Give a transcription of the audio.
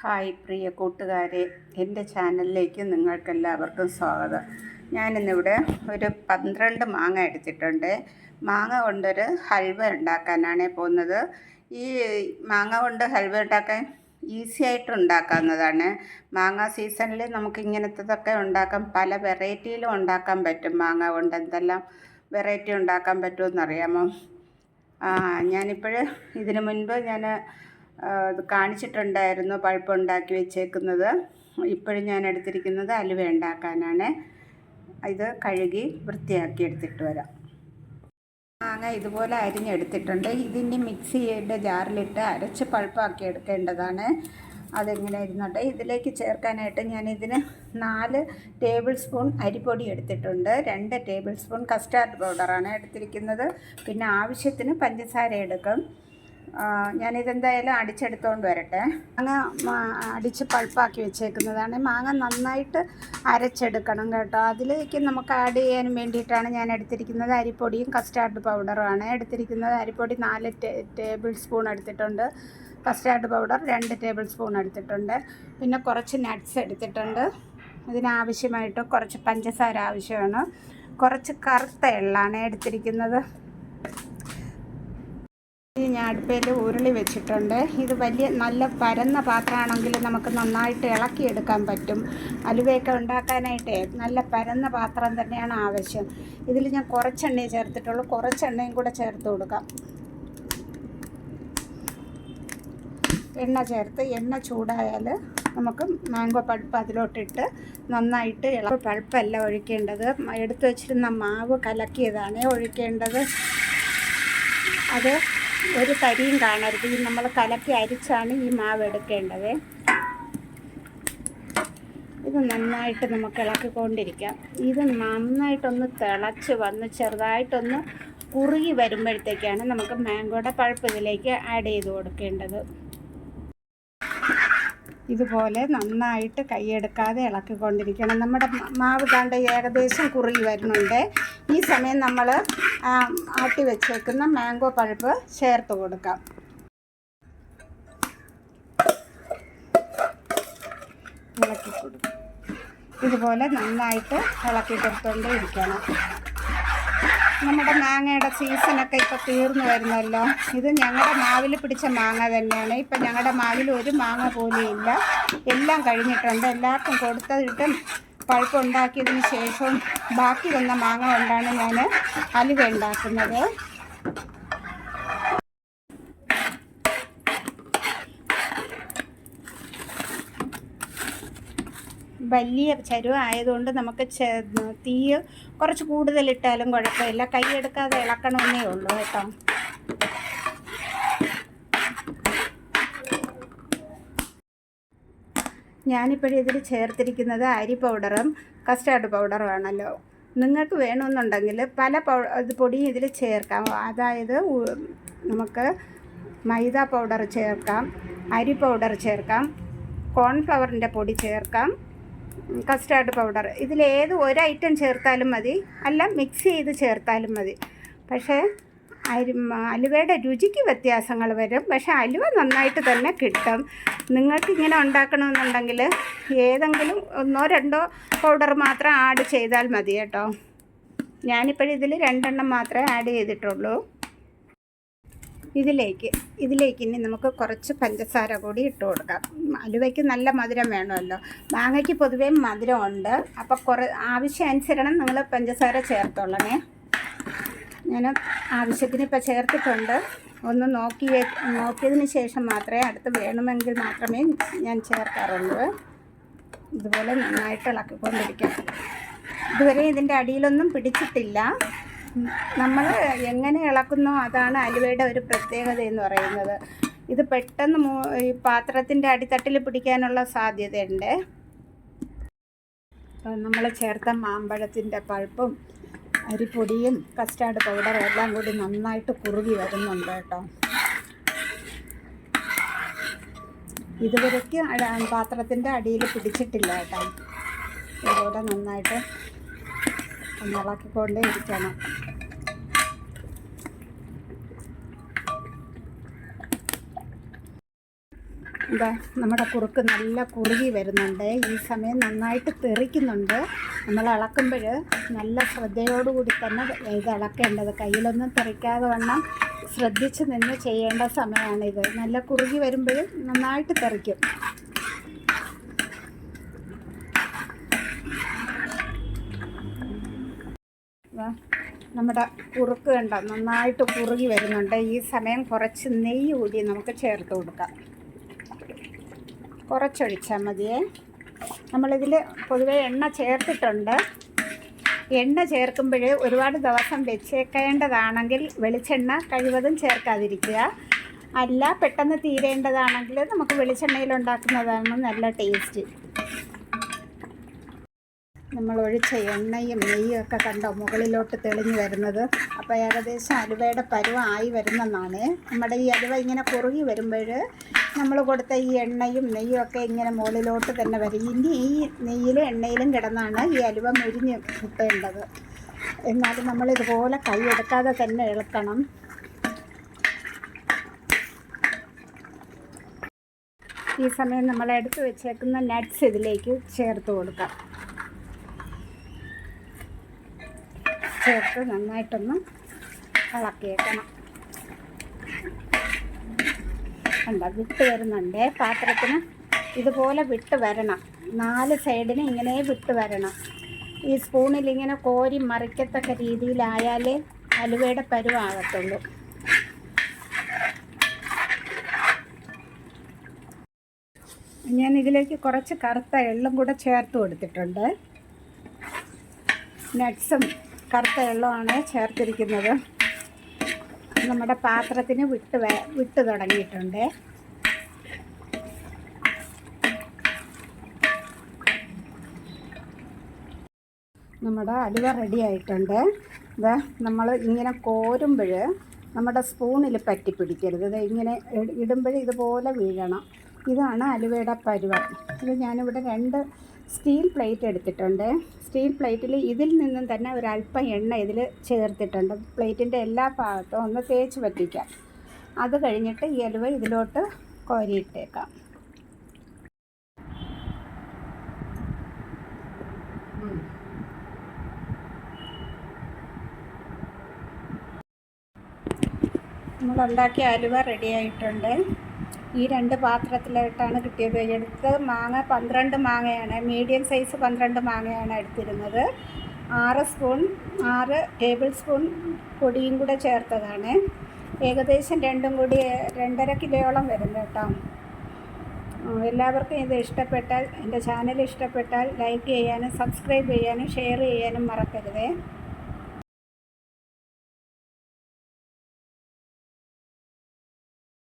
Hi പ്രിയ കൂട്ടുകാരെ എന്റെ ചാനലിലേക്ക് നിങ്ങൾക്കെല്ലാവർക്കും സ്വാഗതം. ഞാനിന്നിവിടെ ഒരു പന്ത്രണ്ട് മാങ്ങ എടുത്തിട്ടുണ്ട്. മാങ്ങ കൊണ്ടൊരു ഹൽവ ഉണ്ടാക്കാനാണ് പോകുന്നത്. ഈ മാങ്ങ കൊണ്ട് ഹൽവ ഉണ്ടാക്കാൻ ഈസി ആയിട്ട് ഉണ്ടാക്കാവുന്നതാണ്. മാങ്ങ സീസണിൽ നമുക്ക് ഇങ്ങനത്തതൊക്കെ ഉണ്ടാക്കാം. പല വെറൈറ്റിയിലും ഉണ്ടാക്കാൻ പറ്റും മാങ്ങ കൊണ്ട്. എന്തെല്ലാം വെറൈറ്റി ഉണ്ടാക്കാൻ പറ്റുമെന്നറിയാമോ? ഞാനിപ്പോൾ ഇതിനു മുൻപ് ഞാൻ കാണിച്ചിട്ടുണ്ടായിരുന്നു പഴുപ്പ് ഉണ്ടാക്കി വെച്ചേക്കുന്നത്. ഇപ്പോഴും ഞാൻ എടുത്തിരിക്കുന്നത് അലുവ ഉണ്ടാക്കാനാണ്. ഇത് കഴുകി വൃത്തിയാക്കി എടുത്തിട്ട് വരാം. മാങ്ങ ഇതുപോലെ അരിഞ്ഞെടുത്തിട്ടുണ്ട്. ഇതിന്റെ മിക്സിയുടെ ജാറിലിട്ട് അരച്ച് പഴുപ്പാക്കി എടുക്കേണ്ടതാണ്. അതെങ്ങനെ ഇരുന്നോട്ടെ? ഇതിലേക്ക് ചേർക്കാനായിട്ട് ഞാൻ ഇതിന് നാല് ടേബിൾ സ്പൂൺ അരിപ്പൊടി എടുത്തിട്ടുണ്ട്. രണ്ട് ടേബിൾ സ്പൂൺ കസ്റ്റാർഡ് പൗഡറാണ് എടുത്തിരിക്കുന്നത്. പിന്നെ ആവശ്യത്തിന് പഞ്ചസാര എടുക്കും. ഞാനിതെന്തായാലും അടിച്ചെടുത്തോണ്ട് വരട്ടെ. മാങ്ങ അടിച്ച് പൾപ്പാക്കി വെച്ചേക്കുന്നതാണ്. മാങ്ങ നന്നായിട്ട് അരച്ചെടുക്കണം കേട്ടോ. അതിലേക്ക് നമുക്ക് ആഡ് ചെയ്യാൻ വേണ്ടിയിട്ടാണ് ഞാൻ എടുത്തിരിക്കുന്നത്. അരിപ്പൊടിയും കസ്റ്റാർഡ് പൗഡറും ആണ് എടുത്തിരിക്കുന്നത്. അരിപ്പൊടി നാല് ടേബിൾ സ്പൂൺ എടുത്തിട്ടുണ്ട്. കസ്റ്റാർഡ് പൗഡർ രണ്ട് ടേബിൾ സ്പൂൺ എടുത്തിട്ടുണ്ട്. പിന്നെ കുറച്ച് നട്ട്സ് എടുത്തിട്ടുണ്ട്. ഇതിനാവശ്യമായിട്ട് കുറച്ച് പഞ്ചസാര ആവശ്യമാണ്. കുറച്ച് കറുത്ത എള്ളാണ് എടുത്തിരിക്കുന്നത്. ഞാൻ അടുപ്പയിൽ ഉരുളി വെച്ചിട്ടുണ്ട്. ഇത് വലിയ നല്ല പരന്ന പാത്രമാണെങ്കിൽ നമുക്ക് നന്നായിട്ട് ഇളക്കിയെടുക്കാൻ പറ്റും. അലുവയൊക്കെ ഉണ്ടാക്കാനായിട്ടേ നല്ല പരന്ന പാത്രം തന്നെയാണ് ആവശ്യം. ഇതിൽ ഞാൻ കുറച്ചെണ്ണയെ ചേർത്തിട്ടുള്ളൂ. കുറച്ചെണ്ണയും കൂടെ ചേർത്ത് കൊടുക്കാം. എണ്ണ ചേർത്ത് എണ്ണ ചൂടായാൽ നമുക്ക് മാംഗോ പൾപ്പ് അതിലോട്ടിട്ട് നന്നായിട്ട് ഇളവ് പൾപ്പല്ല ഒഴിക്കേണ്ടത്. എടുത്തു വച്ചിരുന്ന മാവ് കലക്കിയതാണ് ഒഴിക്കേണ്ടത്. അത് ഒരു തരിയും കാണരുത്. ഈ നമ്മൾ കലക്കി അരിച്ചാണ് ഈ മാവ് എടുക്കേണ്ടത്. ഇത് നന്നായിട്ട് നമുക്ക് ഇളക്കിക്കൊണ്ടിരിക്കാം. ഇത് നന്നായിട്ടൊന്ന് തിളച്ച് വന്ന് ചെറുതായിട്ടൊന്ന് കുറുകി വരുമ്പോഴത്തേക്കാണ് നമുക്ക് മാങ്കോയുടെ പഴുപ്പ് ഇതിലേക്ക് ആഡ് ചെയ്ത് കൊടുക്കേണ്ടത്. ഇതുപോലെ നന്നായിട്ട് കൈയെടുക്കാതെ ഇളക്കിക്കൊണ്ടിരിക്കണം. നമ്മുടെ മാവ് കണ്ട ഏകദേശം കുറുകി വരുന്നുണ്ട്. ഈ സമയം നമ്മൾ ആട്ടി വെച്ചേക്കുന്ന മാംഗോ പഴുപ്പ് ചേർത്ത് കൊടുക്കാം. ഇളക്കി കൊടുക്കും. ഇതുപോലെ നന്നായിട്ട് ഇളക്കി കൊടുത്തുകൊണ്ടേ ഇരിക്കണം നമ്മുടെ മാങ്ങയുടെ സീസണൊക്കെ ഇപ്പോൾ തീർന്നു വരുന്നല്ലോ. ഇത് ഞങ്ങളുടെ മാവിൽ പിടിച്ച മാങ്ങ തന്നെയാണ്. ഇപ്പം ഞങ്ങളുടെ മാവിൽ ഒരു മാങ്ങ പോലും ഇല്ല. എല്ലാം കഴിഞ്ഞിട്ടുണ്ട്. എല്ലാവർക്കും കൊടുത്തതിട്ടും പഴുപ്പുണ്ടാക്കിയതിന് ശേഷവും ബാക്കി വന്ന മാങ്ങ കൊണ്ടാണ് ഞാൻ അലുവ ഉണ്ടാക്കുന്നത്. വലിയ ചരുവ ആയതുകൊണ്ട് നമുക്ക് തീ കുറച്ച് കൂടുതലിട്ടാലും കുഴപ്പമില്ല. കൈയെടുക്കാതെ ഇളക്കണമെന്നേ ഉള്ളൂ കേട്ടോ. ഞാനിപ്പോഴും ഇതിൽ ചേർത്തിരിക്കുന്നത് അരി പൗഡറും കസ്റ്റാർഡ് പൗഡറും ആണല്ലോ. നിങ്ങൾക്ക് വേണമെന്നുണ്ടെങ്കിൽ പല പൗ പൊടിയും ഇതിൽ ചേർക്കാം. അതായത് നമുക്ക് മൈദ പൗഡർ ചേർക്കാം അരി പൗഡർ ചേർക്കാം കോൺഫ്ലവറിന്റെ പൊടി ചേർക്കാം കസ്റ്റാർഡ് പൗഡർ ഇതിലേത് ഒരു ഐറ്റം ചേർത്താലും മതി. അല്ല മിക്സ് ചെയ്ത് ചേർത്താലും മതി. പക്ഷേ അരി അലുവയുടെ രുചിക്ക് വ്യത്യാസങ്ങൾ വരും. പക്ഷേ അലുവ നന്നായിട്ട് തന്നെ കിട്ടും. നിങ്ങൾക്ക് ഇങ്ങനെ ഉണ്ടാക്കണമെന്നുണ്ടെങ്കിൽ ഏതെങ്കിലും ഒന്നോ രണ്ടോ പൗഡർ മാത്രം ആഡ് ചെയ്താൽ മതി കേട്ടോ. ഞാനിപ്പോഴിതിൽ രണ്ടെണ്ണം മാത്രമേ ആഡ് ചെയ്തിട്ടുള്ളൂ. ഇതിലേക്ക് ഇതിലേക്ക് ഇനി നമുക്ക് കുറച്ച് പഞ്ചസാര കൂടി ഇട്ട് കൊടുക്കാം. അലുവയ്ക്ക് നല്ല മധുരം വേണമല്ലോ. മാങ്ങയ്ക്ക് പൊതുവേ മധുരമുണ്ട്. അപ്പോൾ കുറേ ആവശ്യാനുസരണം നിങ്ങൾ പഞ്ചസാര ചേർത്തോളണേ. ഞാൻ ആവശ്യത്തിന് ഇപ്പോൾ ചേർത്തിട്ടുണ്ട്. ഒന്ന് നോക്കി നോക്കിയതിന് ശേഷം മാത്രമേ അടുത്ത് വേണമെങ്കിൽ മാത്രമേ ഞാൻ ചേർക്കാറുള്ളൂ. ഇതുപോലെ നന്നായിട്ട് ഇളക്കിക്കൊണ്ടിരിക്കാം ഇതുവരെ ഇതിന്റെ അടിയിലൊന്നും പിടിച്ചിട്ടില്ല. നമ്മൾ എങ്ങനെ ഇളക്കുന്നോ അതാണ് അലുവയുടെ ഒരു പ്രത്യേകത എന്ന് പറയുന്നത്. ഇത് പെട്ടെന്ന് ഈ പാത്രത്തിന്റെ അടിത്തട്ടിൽ പിടിക്കാനുള്ള സാധ്യതയുണ്ട്. നമ്മൾ ചേർത്ത മാമ്പഴത്തിന്റെ പഴുപ്പും അരിപ്പൊടിയും കസ്റ്റാർഡ് പൗഡറും എല്ലാം കൂടി നന്നായിട്ട് കുറുകി വരുന്നുണ്ട് കേട്ടോ. ഇതുവരയ്ക്ക് പാത്രത്തിന്റെ അടിയിൽ പിടിച്ചിട്ടില്ല കേട്ടോ. ഇതുപോലെ നന്നായിട്ട് ഇളക്കിക്കൊണ്ടേ ഇരിക്കണം. എന്താ നമ്മുടെ കുറുക്ക് നല്ല കുറുകി വരുന്നുണ്ട്. ഈ സമയം നന്നായിട്ട് തെറിക്കുന്നുണ്ട്. നമ്മൾ ഇളക്കുമ്പോൾ നല്ല ശ്രദ്ധയോടുകൂടി തന്നെ ഇത് ഇളക്കേണ്ടത് കയ്യിലൊന്നും തെറിക്കാതെ വണ്ണം ശ്രദ്ധിച്ച് നിന്ന് ചെയ്യേണ്ട സമയമാണിത്. നല്ല കുറുകി വരുമ്പോൾ നന്നായിട്ട് തെറിക്കും. നമ്മുടെ കുറുക്ക് കണ്ട നന്നായിട്ട് കുറുകി വരുന്നുണ്ട്. ഈ സമയം കുറച്ച് നെയ്യ് കൂടി നമുക്ക് ചേർത്ത് കൊടുക്കാം. കുറച്ചൊഴിച്ചാൽ മതിയേ. നമ്മളിതിൽ പൊതുവെ എണ്ണ ചേർത്തിട്ടുണ്ട്. എണ്ണ ചേർക്കുമ്പോൾ ഒരുപാട് ദിവസം വെച്ചേക്കേണ്ടതാണെങ്കിൽ വെളിച്ചെണ്ണ കഴിവതും ചേർക്കാതിരിക്കുക. അല്ല പെട്ടെന്ന് തീരേണ്ടതാണെങ്കിൽ നമുക്ക് വെളിച്ചെണ്ണയിൽ ഉണ്ടാക്കുന്നതാണ് നല്ല ടേസ്റ്റ്. നമ്മൾ ഒഴിച്ച എണ്ണയും നെയ്യും ഒക്കെ കണ്ടോ മുകളിലോട്ട് തെളിഞ്ഞു വരുന്നത്. അപ്പോൾ ഏകദേശം അലുവയുടെ പരുവമായി ആയി വരുന്നെന്നാണ് നമ്മുടെ ഈ അലുവ ഇങ്ങനെ കുറുകി വരുമ്പോൾ നമ്മൾ കൊടുത്ത ഈ എണ്ണയും നെയ്യും ഒക്കെ ഇങ്ങനെ മുകളിലോട്ട് തന്നെ വരും. ഇനി ഈ നെയ്യിലും എണ്ണയിലും കിടന്നാണ് ഈ അലുവ മുരിഞ്ഞ് കിട്ടേണ്ടത് എന്നാലും നമ്മൾ ഇതുപോലെ കൈ എടുക്കാതെ തന്നെ ഇളക്കണം. ഈ സമയം നമ്മൾ എടുത്ത് വെച്ചേക്കുന്ന നട്ട്സ് ഇതിലേക്ക് ചേർത്ത് കൊടുക്കാം. ചേർത്ത് നന്നായിട്ടൊന്ന് ഇളക്കിയേക്കണം. കണ്ട വിട്ട് വരുന്നുണ്ട്. പാത്രത്തിന് ഇതുപോലെ വിട്ട് വരണം. നാല് സൈഡിന് ഇങ്ങനെ വിട്ട് വരണം. ഈ സ്പൂണിൽ ഇങ്ങനെ കോരി മറിക്കത്തക്ക രീതിയിലായാലേ അലുവയുടെ പരുവാകത്തുള്ളൂ. ഞാൻ ഇതിലേക്ക് കുറച്ച് കറുത്ത എള്ളും കൂടെ ചേർത്ത് കൊടുത്തിട്ടുണ്ട്. നട്ട്സും കറുത്ത വെള്ളമാണ് ചേർത്തിരിക്കുന്നത്. നമ്മുടെ പാത്രത്തിന് വിട്ട് വിട്ട് തുടങ്ങിയിട്ടുണ്ട്. നമ്മുടെ അലുവ റെഡി ആയിട്ടുണ്ട്. ഇത് നമ്മൾ ഇങ്ങനെ കോരുമ്പോൾ നമ്മുടെ സ്പൂണിൽ പറ്റി പിടിക്കരുത്. ഇത് ഇങ്ങനെ ഇടുമ്പോൾ ഇതുപോലെ വീഴണം. ഇതാണ് അലുവയുടെ പരുവം. ഇത് ഞാനിവിടെ രണ്ട് സ്റ്റീൽ പ്ലേറ്റ് എടുത്തിട്ടുണ്ട്. സ്റ്റീൽ പ്ലേറ്റിൽ ഇതിൽ നിന്നും തന്നെ ഒരല്പം എണ്ണ ഇതിൽ ചേർത്തിട്ടുണ്ട്. പ്ലേറ്റിന്റെ എല്ലാ ഭാഗത്തും ഒന്ന് തേച്ച് പറ്റിക്കാം. അത് കഴിഞ്ഞിട്ട് ഈ അലുവ ഇതിലോട്ട് കോരിയിട്ടേക്കാം. നമ്മളുണ്ടാക്കിയ അലുവ റെഡി ആയിട്ടുണ്ട്. ഈ രണ്ട് പാത്രത്തിലായിട്ടാണ് കിട്ടിയത്. എടുത്ത് മാങ്ങ പന്ത്രണ്ട് മാങ്ങയാണ്. മീഡിയം സൈസ് പന്ത്രണ്ട് മാങ്ങയാണ് എടുത്തിരുന്നത്. ആറ് സ്പൂൺ ആറ് ടേബിൾ സ്പൂൺ പൊടിയും കൂടെ ചേർത്തതാണ്. ഏകദേശം രണ്ടും കൂടി രണ്ടര കിലോയോളം വരും കേട്ടോ. എല്ലാവർക്കും ഇത് ഇഷ്ടപ്പെട്ടാൽ എന്റെ ചാനൽ ഇഷ്ടപ്പെട്ടാൽ ലൈക്ക് ചെയ്യാനും സബ്സ്ക്രൈബ് ചെയ്യാനും ഷെയർ ചെയ്യാനും മറക്കരുതേ.